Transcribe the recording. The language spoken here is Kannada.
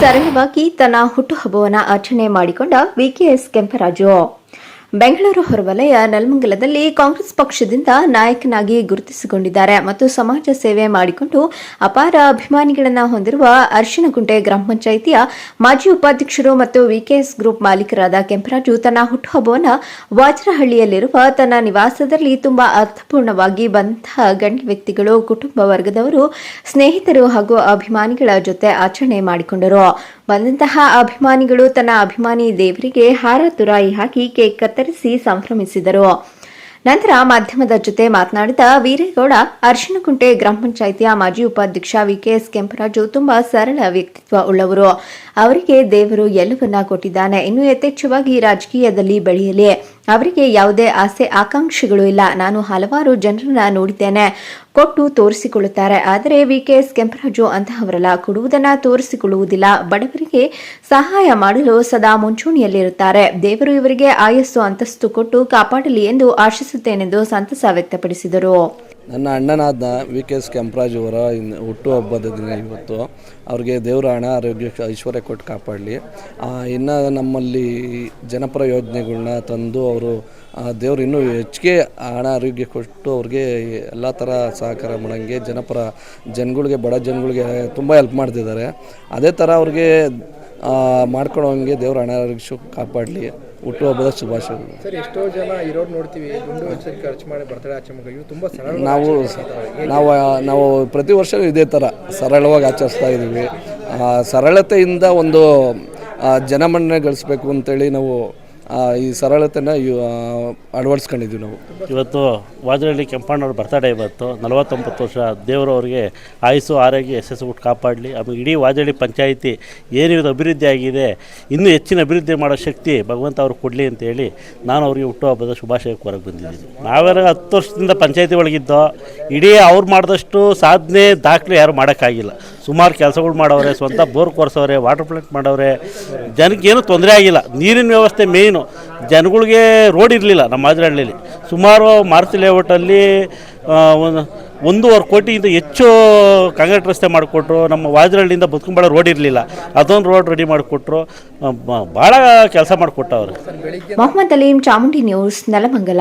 ಸರಳವಾಗಿ ತನ್ನ ಹುಟ್ಟುಹಬ್ಬವನ್ನು ಆಚರಣೆ ಮಾಡಿಕೊಂಡ ವಿಕೆಎಸ್ ಕೆಂಪರಾಜು. ಬೆಂಗಳೂರು ಹೊರವಲಯ ನೆಲಮಂಗಲದಲ್ಲಿ ಕಾಂಗ್ರೆಸ್ ಪಕ್ಷದಿಂದ ನಾಯಕನಾಗಿ ಗುರುತಿಸಿಕೊಂಡಿದ್ದಾರೆ ಮತ್ತು ಸಮಾಜ ಸೇವೆ ಮಾಡಿಕೊಂಡು ಅಪಾರ ಅಭಿಮಾನಿಗಳನ್ನು ಹೊಂದಿರುವ ಅರ್ಶಿನಗುಂಟೆ ಗ್ರಾಮ ಪಂಚಾಯಿತಿಯ ಮಾಜಿ ಉಪಾಧ್ಯಕ್ಷರು ಮತ್ತು ವಿಕೆಎಸ್ ಗ್ರೂಪ್ ಮಾಲೀಕರಾದ ಕೆಂಪರಾಜು ತನ್ನ ಹುಟ್ಟುಹಬ್ಬವನ್ನು ವಾಜರಹಳ್ಳಿಯಲ್ಲಿರುವ ತನ್ನ ನಿವಾಸದಲ್ಲಿ ತುಂಬಾ ಅರ್ಥಪೂರ್ಣವಾಗಿ ಬಂದ ಗಣ್ಯ ವ್ಯಕ್ತಿಗಳು, ಕುಟುಂಬ ವರ್ಗದವರು, ಸ್ನೇಹಿತರು ಹಾಗೂ ಅಭಿಮಾನಿಗಳ ಜೊತೆ ಆಚರಣೆ ಮಾಡಿಕೊಂಡರು. ಬಂದಂತಹ ಅಭಿಮಾನಿಗಳು ತನ್ನ ಅಭಿಮಾನಿ ದೇವರಿಗೆ ಹಾರ ತುರಾಯಿ ಹಾಕಿ ಕೇಕ್ ಕತ್ತರಿಸಿ ಸಂಭ್ರಮಿಸಿದರು. ನಂತರ ಮಾಧ್ಯಮದ ಜೊತೆ ಮಾತನಾಡಿದ ವೀರೇಗೌಡ, ಅರ್ಶನಕುಂಟೆ ಗ್ರಾಮ ಪಂಚಾಯಿತಿಯ ಮಾಜಿ ಉಪಾಧ್ಯಕ್ಷ ವಿಕೆಎಸ್ ಕೆಂಪರಾಜು ತುಂಬಾ ಸರಳ ವ್ಯಕ್ತಿತ್ವ ಉಳ್ಳವರು. ಅವರಿಗೆ ದೇವರು ಎಲ್ಲವನ್ನ ಕೊಟ್ಟಿದ್ದಾನೆ. ಇನ್ನು ಯಥೇಚ್ಛವಾಗಿ ರಾಜಕೀಯದಲ್ಲಿ ಬೆಳೆಯಲಿ. ಅವರಿಗೆ ಯಾವುದೇ ಆಸೆ, ಆಕಾಂಕ್ಷೆಗಳು ಇಲ್ಲ. ನಾನು ಹಲವಾರು ಜನರನ್ನ ನೋಡಿದ್ದೇನೆ. ಕೊಟ್ಟು ತೋರಿಸಿಕೊಳ್ಳುತ್ತಾರೆ. ಆದರೆ ವಿಕೆಎಸ್ ಕೆಂಪರಾಜು ಅಂತಹವರಲ್ಲ. ಕೊಡುವುದನ್ನ ತೋರಿಸಿಕೊಳ್ಳುವುದಿಲ್ಲ. ಬಡವರಿಗೆ ಸಹಾಯ ಮಾಡಲು ಸದಾ ಮುಂಚೂಣಿಯಲ್ಲಿರುತ್ತಾರೆ. ದೇವರು ಇವರಿಗೆ ಆಯಸ್ಸು, ಅಂತಸ್ತು ಕೊಟ್ಟು ಕಾಪಾಡಲಿ ಎಂದು ಆಶಿಸುತ್ತೇನೆಂದು ಸಂತಸ ವ್ಯಕ್ತಪಡಿಸಿದರು. ನನ್ನ ಅಣ್ಣನಾದ ವಿ ಕೆ ಎಸ್ ಕೆಂಪರಾಜ್ ಅವರ ಇನ್ನು ಹುಟ್ಟುಹಬ್ಬದ ದಿನ ಇವತ್ತು, ಅವ್ರಿಗೆ ದೇವರ ಹಣ, ಆರೋಗ್ಯ, ಐಶ್ವರ್ಯ ಕೊಟ್ಟು ಕಾಪಾಡಲಿ. ಇನ್ನು ನಮ್ಮಲ್ಲಿ ಜನಪರ ಯೋಜನೆಗಳನ್ನ ತಂದು ಅವರು ದೇವರು ಇನ್ನೂ ಹೆಚ್ಚಿಗೆ ಹಣ, ಆರೋಗ್ಯ ಕೊಟ್ಟು ಅವ್ರಿಗೆ ಎಲ್ಲ ಥರ ಸಹಕಾರ ಮಾಡೋಂಗೆ ಜನಪರ ಜನಗಳಿಗೆ, ಬಡ ಜನಗಳಿಗೆ ತುಂಬ ಹೆಲ್ಪ್ ಮಾಡ್ತಿದ್ದಾರೆ. ಅದೇ ಥರ ಅವ್ರಿಗೆ ಮಾಡ್ಕೊಳೋಂಗೆ ದೇವ್ರ ಹಣ, ಆರೋಗ್ಯ ಕಾಪಾಡಲಿ. ಹುಟ್ಟುಹಬ್ಬದ ಶುಭಾಶಯಗಳು ಸರ್ ಎಷ್ಟೋ ಜನ ಇರೋರು ನೋಡ್ತೀವಿ ದುಂಡು ವೆಚ್ಚ ಖರ್ಚು ಮಾಡಿ ಬರ್ತಾರೆ ಆಚರಣೆ ಮಾಡಿ ಇವು ತುಂಬ ಸರಳ ನಾವು ನಾವು ನಾವು ಪ್ರತಿ ವರ್ಷ ಇದೇ ಥರ ಸರಳವಾಗಿ ಆಚರಿಸ್ತಾ ಇದ್ದೀವಿ. ಆ, ಸರಳತೆಯಿಂದ ಒಂದು ಜನಮನ್ನಣೆ ಗಳಿಸ್ಬೇಕು ಅಂತೇಳಿ ನಾವು ಈ ಸರಳತೆನ ಅಳವಡಿಸ್ಕೊಂಡಿದ್ದೀವಿ ನಾವು. ಇವತ್ತು ವಾಜರಳ್ಳಿ ಕೆಂಪಣ್ಣವ್ರ ಬರ್ತಡೇ ಇವತ್ತು, ನಲವತ್ತೊಂಬತ್ತು ವರ್ಷ ದೇವರು ಅವರಿಗೆ ಆಯುಸ್ಸು ಆರೋಗ್ಯ ಯಶಸ್ಸು ಕೊಟ್ಟು ಕಾಪಾಡಲಿ. ಆಮೇಲೆ ಇಡೀ ವಾಜರಳ್ಳಿ ಪಂಚಾಯಿತಿ ಏನು ಇದು ಅಭಿವೃದ್ಧಿ ಆಗಿದೆ, ಇನ್ನೂ ಹೆಚ್ಚಿನ ಅಭಿವೃದ್ಧಿ ಮಾಡೋ ಶಕ್ತಿ ಭಗವಂತ ಅವ್ರಿಗೆ ಕೊಡಲಿ ಅಂತೇಳಿ ನಾನು ಅವರಿಗೆ ಹುಟ್ಟುಹಬ್ಬದ ಶುಭಾಶಯ ಹೊರಗೆ ಬಂದಿದ್ದೀನಿ. ನಾವೆಲ್ಲ ಹತ್ತು ವರ್ಷದಿಂದ ಪಂಚಾಯಿತಿ ಒಳಗಿದ್ದೋ, ಇಡೀ ಅವ್ರು ಮಾಡಿದಷ್ಟು ಸಾಧನೆ ದಾಖಲೆ ಯಾರು ಮಾಡೋಕ್ಕಾಗಿಲ್ಲ. ಸುಮಾರು ಕೆಲಸಗಳು ಮಾಡವ್ರೆ, ಸ್ವಂತ ಬೋರ್ ಕೊರೆಸೋರೆ ವಾಟರ್ ಪ್ಲಾಂಟ್ ಮಾಡವ್ರೆ, ಜನಕ್ಕೇನು ತೊಂದರೆ ಆಗಿಲ್ಲ. ನೀರಿನ ವ್ಯವಸ್ಥೆ ಮೇಯ್ನು ಜನಗಳಿಗೆ ರೋಡ್ ಇರಲಿಲ್ಲ ನಮ್ಮ ಮಾಜರಹಳ್ಳಿಲಿ ಸುಮಾರು ಮಾರುತಿ ಲೇಔಟಲ್ಲಿ ಒಂದು, ಒಂದೂವರೆ ಕೋಟಿಯಿಂದ ಹೆಚ್ಚು ಕಾಂಕ್ರೀಟ್ ರಸ್ತೆ ಮಾಡಿಕೊಟ್ರು. ನಮ್ಮ ವಾಜರಹಳ್ಳಿಯಿಂದ ಬದುಕುಂಬಳ ರೋಡ್ ಇರಲಿಲ್ಲ. ಅದೊಂದು ರೋಡ್ ರೆಡಿ ಮಾಡಿಕೊಟ್ರು. ಭಾಳ ಕೆಲಸ ಮಾಡಿಕೊಟ್ಟವ್ರು. ಮೊಹಮ್ಮದ್ ಅಲೀಂ ಚಾಮುಂಡಿ ನ್ಯೂಸ್, ನೆಲಮಂಗಲ.